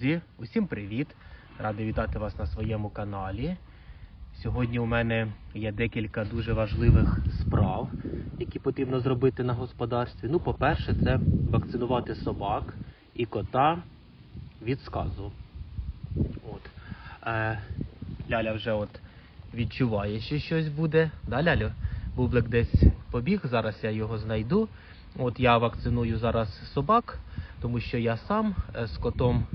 Друзі, усім привіт! Радий вітати вас на своєму каналі. Сьогодні у мене є декілька дуже важливих справ, які потрібно зробити на господарстві. Ну, по-перше, це вакцинувати собак і кота від сказу. От. Е, Ляля вже от відчуває, що щось буде. Да, Лялю? Бублик десь побіг, зараз я його знайду. От я вакциную зараз собак, тому що я сам е, з котом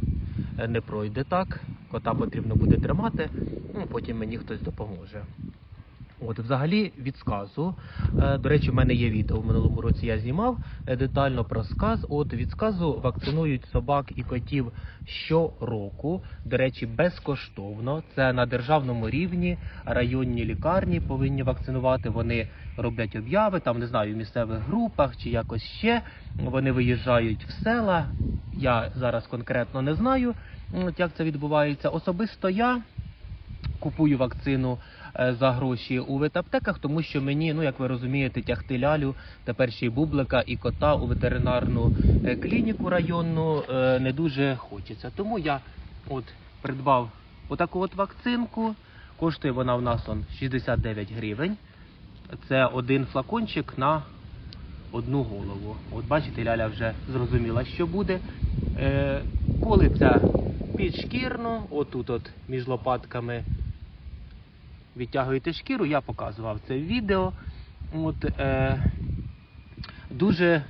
не пройде так. Кота потрібно буде тримати, ну потім мені хтось допоможе. От, взагалі, від сказу. Е, До речі, в мене є відео. В минулому році я знімав е, детально про сказ. От від сказу вакцинують собак і котів щороку. До речі, безкоштовно. Це на державному рівні. Районні лікарні повинні вакцинувати. Вони роблять обяви, там не знаю, в місцевих групах чи якось ще. Вони виїжджають в села. Я зараз конкретно не знаю, як це відбувається. Особисто я купую вакцину е, за гроші у ветаптеках, тому що мені, ну як ви розумієте, тягти лялю, тепер ще й бублика і кота у ветеринарну е, клініку районну е, не дуже хочеться. Тому я от придбав отаку от вакцинку. Коштує вона в нас он 69 гривень. Це один флакончик на одну голову. От бачите, Ляля вже зрозуміла, що буде. Е, колиться підшкірно, отут от між лопатками відтягуєте шкіру, я показував це в відео. От, е, дуже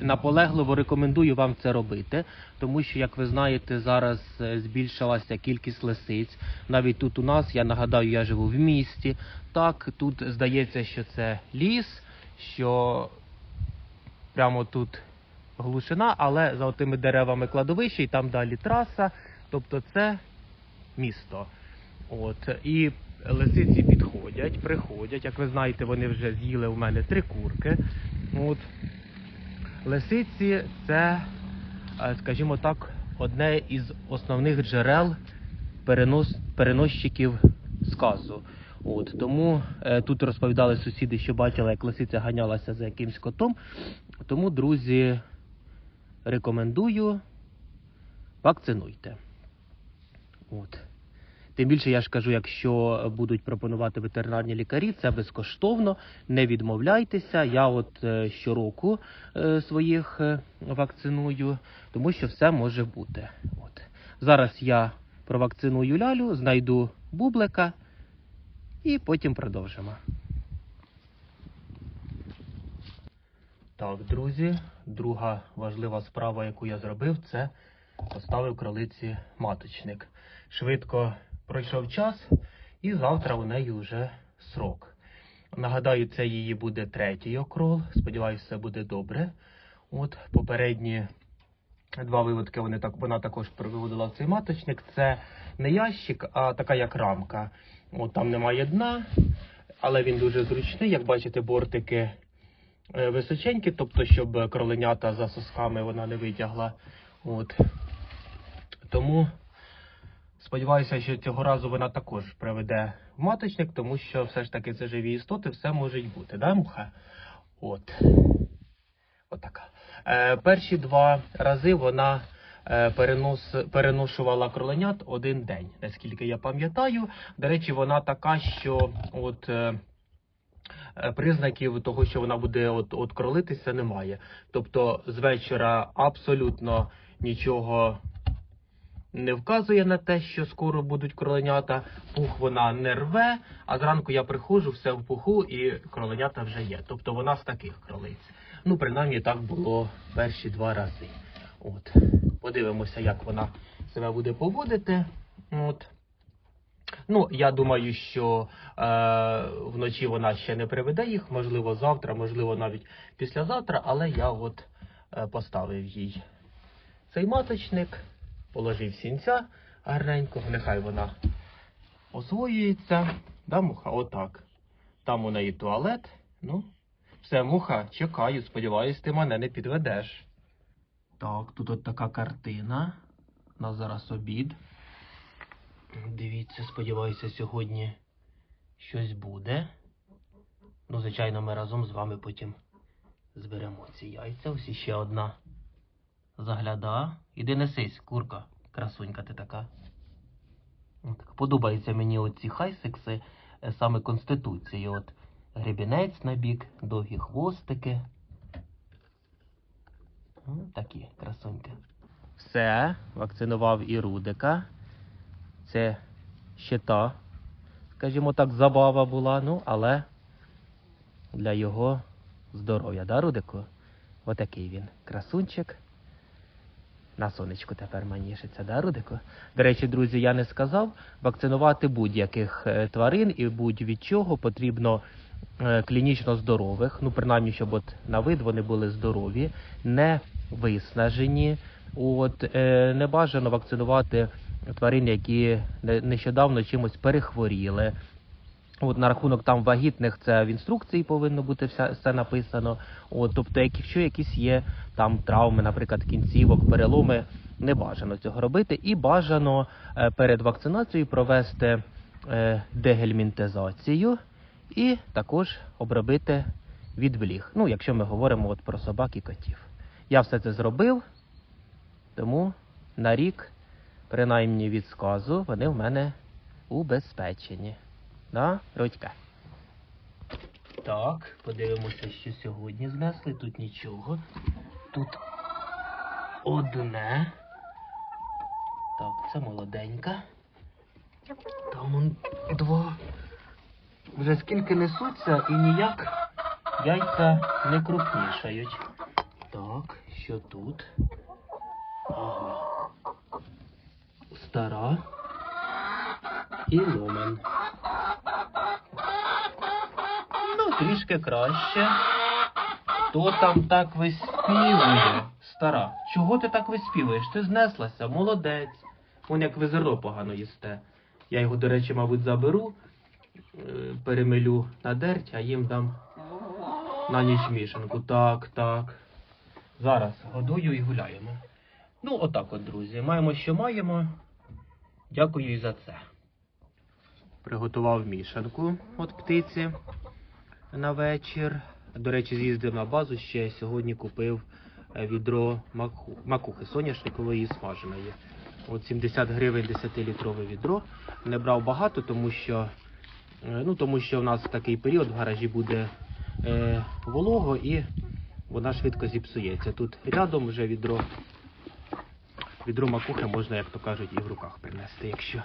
наполегливо рекомендую вам це робити, тому що, як ви знаєте, зараз е, збільшилася кількість лисиць. Навіть тут у нас, я нагадаю, я живу в місті. Так, тут здається, що це ліс, що прямо тут глушина, але за тими деревами кладовище, і там далі траса. Тобто це місто. От. І лисиці підходять, приходять. Як ви знаєте, вони вже з'їли у мене три курки. От. Лисиці це, е, скажімо так, одне із основних джерел перенос, переносчиків сказу. От, тому е, тут розповідали сусіди, що бачили, як лисиця ганялася за якимсь котом. Тому, друзі, рекомендую вакцинуйте. От. Тим більше я ж кажу, якщо будуть пропонувати ветеринарні лікарі, це безкоштовно. Не відмовляйтеся. Я от е, щороку е, своїх е, вакциную, тому що все може бути. От. Зараз я провакциную лялю, знайду бублика і потім продовжимо. Так, друзі, друга важлива справа, яку я зробив, це поставив кролиці маточник. Швидко пройшов час, і завтра у неї вже срок. Нагадаю, це її буде третій окрол. Сподіваюся, все буде добре. От попередні два виводки вони так, вона також виводила цей маточник. Це не ящик, а така як рамка. От там немає дна, але він дуже зручний. Як бачите, бортики височенькі, тобто, щоб кроленята за сосками вона не витягла. От. Тому сподіваюся, що цього разу вона також приведе в маточник, тому що все ж таки це живі істоти, все може бути, да, муха? От. Отака. Е, перші два рази вона е, перенос, переношувала кроленят один день, наскільки я пам'ятаю. До речі, вона така, що от. Е, е, Признаків того, що вона буде от, от кролитися, немає. Тобто з вечора абсолютно нічого не вказує на те, що скоро будуть кроленята. Пух вона не рве, а зранку я приходжу, все в пуху, і кроленята вже є. Тобто вона з таких кролиць. Ну, принаймні так було перші два рази. От. Подивимося, як вона себе буде поводити. От. Ну, я думаю, що е, вночі вона ще не приведе їх, можливо, завтра, можливо, навіть післязавтра, але я от е, поставив їй цей маточник, положив сінця гарненько, нехай вона освоюється. Да, муха, отак. Там у неї туалет. Ну, все, муха, чекаю, сподіваюсь, ти мене не підведеш. Так, тут от така картина. У нас зараз обід. Дивіться, сподіваюся, сьогодні щось буде. Ну, звичайно, ми разом з вами потім зберемо ці яйця. Ось іще одна загляда. Іди несись, курка. красунька ти така. От, подобаються мені оці хайсекси е, саме конституції. От гребінець на бік, довгі хвостики. Такі красуньки. Все, вакцинував і Рудика. Це ще та, скажімо так, забава була, ну, але для його здоров'я, да, Рудику? Отакий він. Красунчик. На сонечку тепер манішиться, да, Рудику? До речі, друзі, я не сказав, вакцинувати будь-яких е, тварин і будь-від чого потрібно е, клінічно здорових, ну, принаймні, щоб от на вид вони були здорові, не виснажені. От, е, не бажано вакцинувати тварин, які нещодавно чимось перехворіли. От на рахунок там вагітних це в інструкції повинно бути вся, все написано. От, тобто, якщо якісь є там травми, наприклад, кінцівок, переломи, не бажано цього робити. І бажано е, перед вакцинацією провести е, дегельмінтизацію і також обробити відбліг. Ну, якщо ми говоримо от про собак і котів. Я все це зробив, тому на рік, принаймні від сказу, вони в мене убезпечені. Да, Родька? Так, подивимося, що сьогодні знесли. Тут нічого. Тут одне. Так, це молоденька. Там он два. Вже скільки несуться і ніяк яйця не крупнішають. Так, що тут? Стара і ломен. Ну, трішки краще. Хто там так виспівує? Стара, чого ти так виспівуєш? Ти знеслася, молодець. Вон як ви погано їсте. Я його, до речі, мабуть, заберу, е, перемелю на дерть, а їм дам на ніч мішанку. Так, так. Зараз годую і гуляємо. Ну, отак от, друзі. Маємо, що маємо. Дякую за це. Приготував мішанку от птиці на вечір. До речі, з'їздив на базу ще сьогодні купив е, відро маку, макухи соняшникової смаженої. От 70 гривень 10-літрове відро. Не брав багато, тому що, е, ну, тому що в нас такий період в гаражі буде е, волого і вона швидко зіпсується. Тут рядом вже відро. Відро макухи можна, як то кажуть, і в руках принести, якщо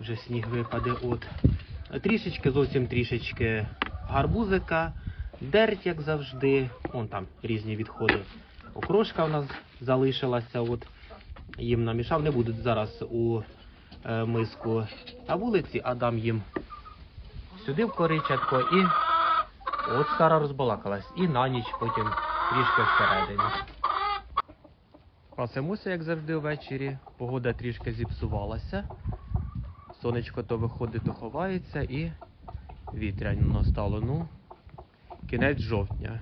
вже сніг випаде. От. Трішечки, зовсім трішечки гарбузика, дерть, як завжди. Вон там різні відходи. Окрошка у нас залишилася. От. Їм намішав. Не будуть зараз у е, миску на вулиці, а дам їм сюди в коричатко і от стара розбалакалась. І на ніч потім трішки всередині. Пасемося, як завжди, ввечері. Погода трішки зіпсувалася. Сонечко то виходить, то ховається і вітряно стало. Ну, кінець жовтня.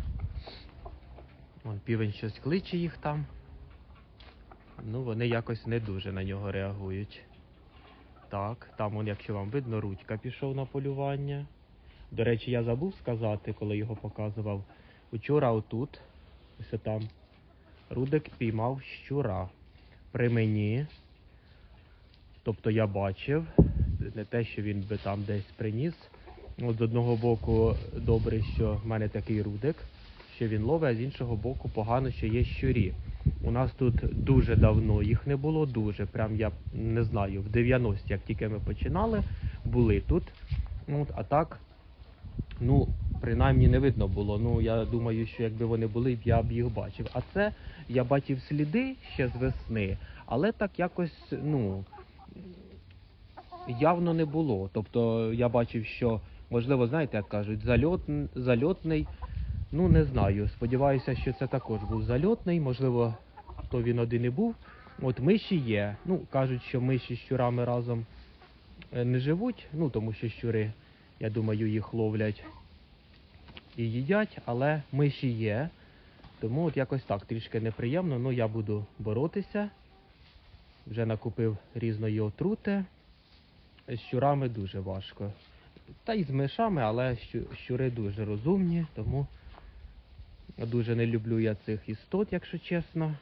Вон півень щось кличе їх там. Ну, вони якось не дуже на нього реагують. Так, там, он, якщо вам видно, Рудька пішов на полювання. До речі, я забув сказати, коли його показував. Учора отут, ось там, Рудик піймав щура при мені. Тобто я бачив, не те, що він би там десь приніс. От з одного боку добре, що в мене такий рудик, що він ловить, а з іншого боку погано, що є щурі. У нас тут дуже давно їх не було, дуже. Прям я не знаю, в 90-ті, як тільки ми починали, були тут. От, а так, ну, принаймні не видно було. Ну, я думаю, що якби вони були, я б їх бачив. А це я бачив сліди ще з весни, але так якось, ну, явно не було. Тобто я бачив, що, можливо, знаєте, як кажуть, зальот, зальотний. Ну, не знаю. Сподіваюся, що це також був зальотний. Можливо, то він один і був. От миші є. Ну, кажуть, що миші з щурами разом е, не живуть. Ну, тому що щури, я думаю, їх ловлять і їдять, але миші є. Тому от якось так трішки неприємно. Ну, я буду боротися. Вже накупив різної отрути. З щурами дуже важко. Та й з мишами, але щури дуже розумні, тому дуже не люблю я цих істот, якщо чесно.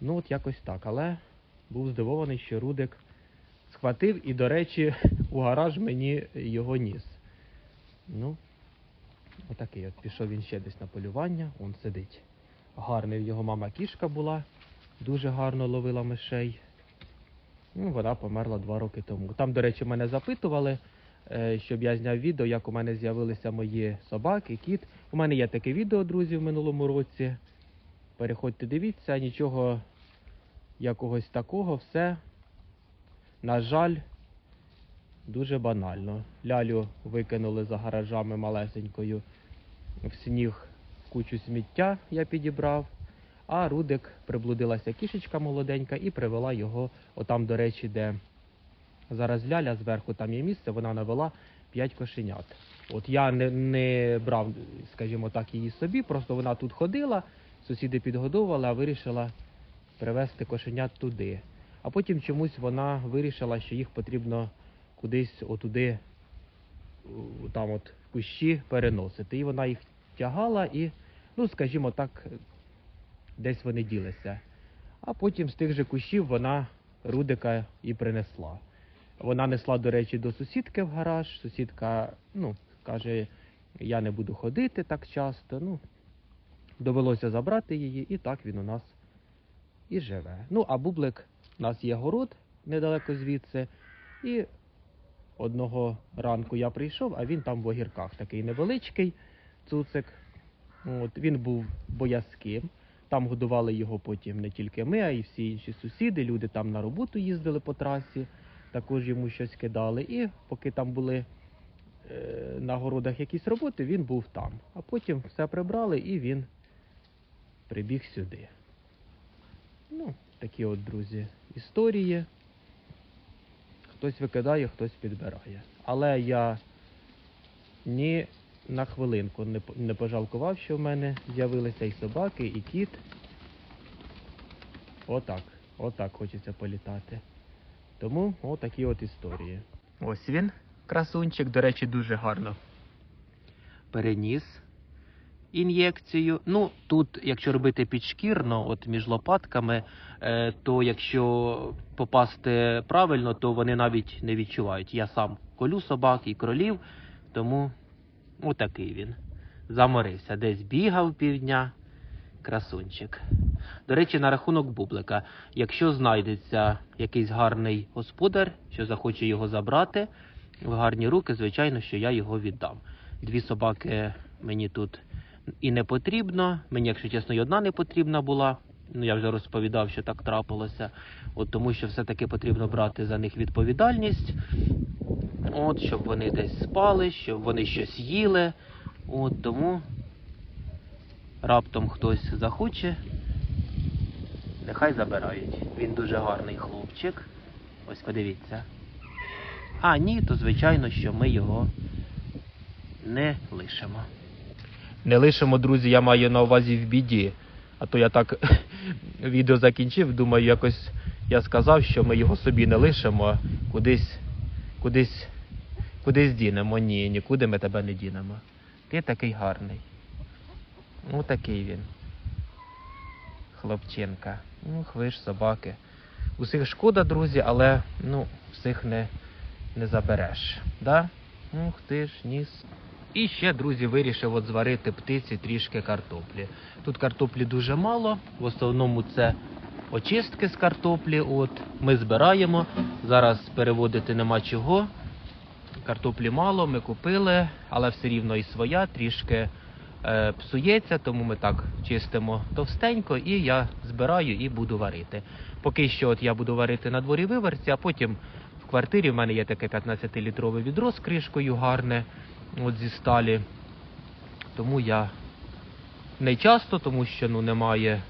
Ну, от якось так. Але був здивований, що Рудик схватив і, до речі, у гараж мені його ніс. Ну, отакий от пішов він ще десь на полювання, он сидить. Гарний його мама кішка була, дуже гарно ловила мишей. Ну, вона померла два роки тому. Там, до речі, мене запитували, е, щоб я зняв відео, як у мене з'явилися мої собаки, кіт. У мене є таке відео, друзі, в минулому році. Переходьте, дивіться, нічого якогось такого, все, на жаль, дуже банально. Лялю викинули за гаражами малесенькою в сніг кучу сміття я підібрав. А Рудик приблудилася кішечка молоденька і привела його отам, до речі, де зараз ляля зверху там є місце, вона навела 5 кошенят. От я не, не брав, скажімо так, її собі, просто вона тут ходила, сусіди підгодовували, а вирішила привезти кошенят туди. А потім чомусь вона вирішила, що їх потрібно кудись отуди, там от кущі переносити. І вона їх тягала і, ну скажімо так, десь вони ділися. А потім з тих же кущів вона Рудика і принесла. Вона несла, до речі, до сусідки в гараж. Сусідка, ну, каже, я не буду ходити так часто. Ну, довелося забрати її, і так він у нас і живе. Ну, а бублик, у нас є город недалеко звідси. І одного ранку я прийшов, а він там в огірках такий невеличкий цуцик. От, він був боязким. Там годували його потім не тільки ми, а й всі інші сусіди. Люди там на роботу їздили по трасі, також йому щось кидали. І поки там були е, на городах якісь роботи, він був там. А потім все прибрали і він прибіг сюди. Ну, такі от, друзі, історії. Хтось викидає, хтось підбирає. Але я ні на хвилинку не, пожалкував, що в мене з'явилися і собаки, і кіт. Отак, отак хочеться політати. Тому отакі от історії. Ось він, красунчик, до речі, дуже гарно переніс ін'єкцію. Ну, тут, якщо робити підшкірно, от між лопатками, е, то якщо попасти правильно, то вони навіть не відчувають. Я сам колю собак і кролів, тому отакий він. Заморився, десь бігав півдня. Красунчик. До речі, на рахунок бублика. Якщо знайдеться якийсь гарний господар, що захоче його забрати в гарні руки, звичайно, що я його віддам. Дві собаки мені тут і не потрібно. Мені, якщо чесно, і одна не потрібна була. Ну, я вже розповідав, що так трапилося. От тому що все-таки потрібно брати за них відповідальність. От, щоб вони десь спали, щоб вони щось їли. От тому раптом хтось захоче, нехай забирають. Він дуже гарний хлопчик. Ось подивіться. А ні, то звичайно, що ми його не лишимо. Не лишимо, друзі, я маю на увазі в біді. А то я так відео закінчив, думаю, якось я сказав, що ми його собі не лишимо, кудись, кудись, кудись дінемо. Ні, нікуди ми тебе не дінемо. Ти такий гарний. Ну, такий він. Хлопчинка. Ну, ви ж собаки. Усіх шкода, друзі, але ну, всіх не, не забереш. Да? Ух ти ж, ніс. І ще, друзі, вирішив от зварити птиці трішки картоплі. Тут картоплі дуже мало, в основному це очистки з картоплі. От ми збираємо. Зараз переводити нема чого. Картоплі мало, ми купили, але все рівно і своя, трішки е, псується, тому ми так чистимо товстенько і я збираю і буду варити. Поки що от я буду варити на дворі виверці, а потім в квартирі в мене є таке 15-літрове відро з кришкою гарне, от зі сталі. Тому я не часто, тому що ну, немає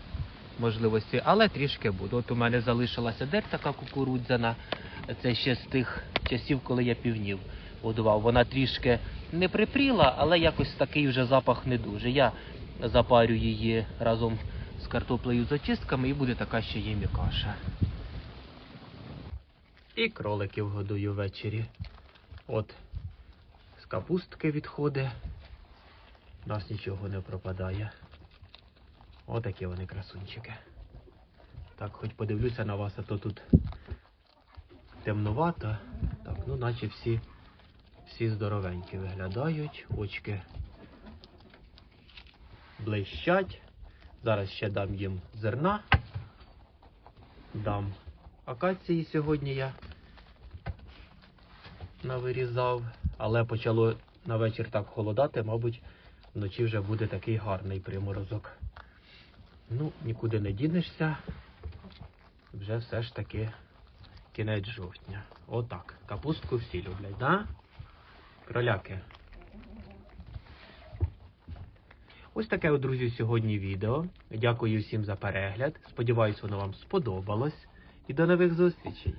можливості, але трішки буду. От у мене залишилася дерь така кукурудзяна. Це ще з тих часів, коли я півнів годував. Вона трішки не припріла, але якось такий вже запах не дуже. Я запарю її разом з картоплею з очистками і буде така ще є м'якаша. І кроликів годую ввечері. От капустки відходить. У нас нічого не пропадає. Отакі вони красунчики. Так, хоч подивлюся на вас, а то тут темнувато. Так, ну наче всі, всі здоровенькі виглядають, очки блищать. Зараз ще дам їм зерна. Дам акації сьогодні я навирізав, але почало на вечір так холодати, мабуть, вночі вже буде такий гарний приморозок. Ну, нікуди не дінешся. Вже все ж таки кінець жовтня. Отак. Капустку всі люблять, да? Кроляки. Ось таке, друзі, сьогодні відео. Дякую всім за перегляд. Сподіваюсь, воно вам сподобалось. І до нових зустрічей!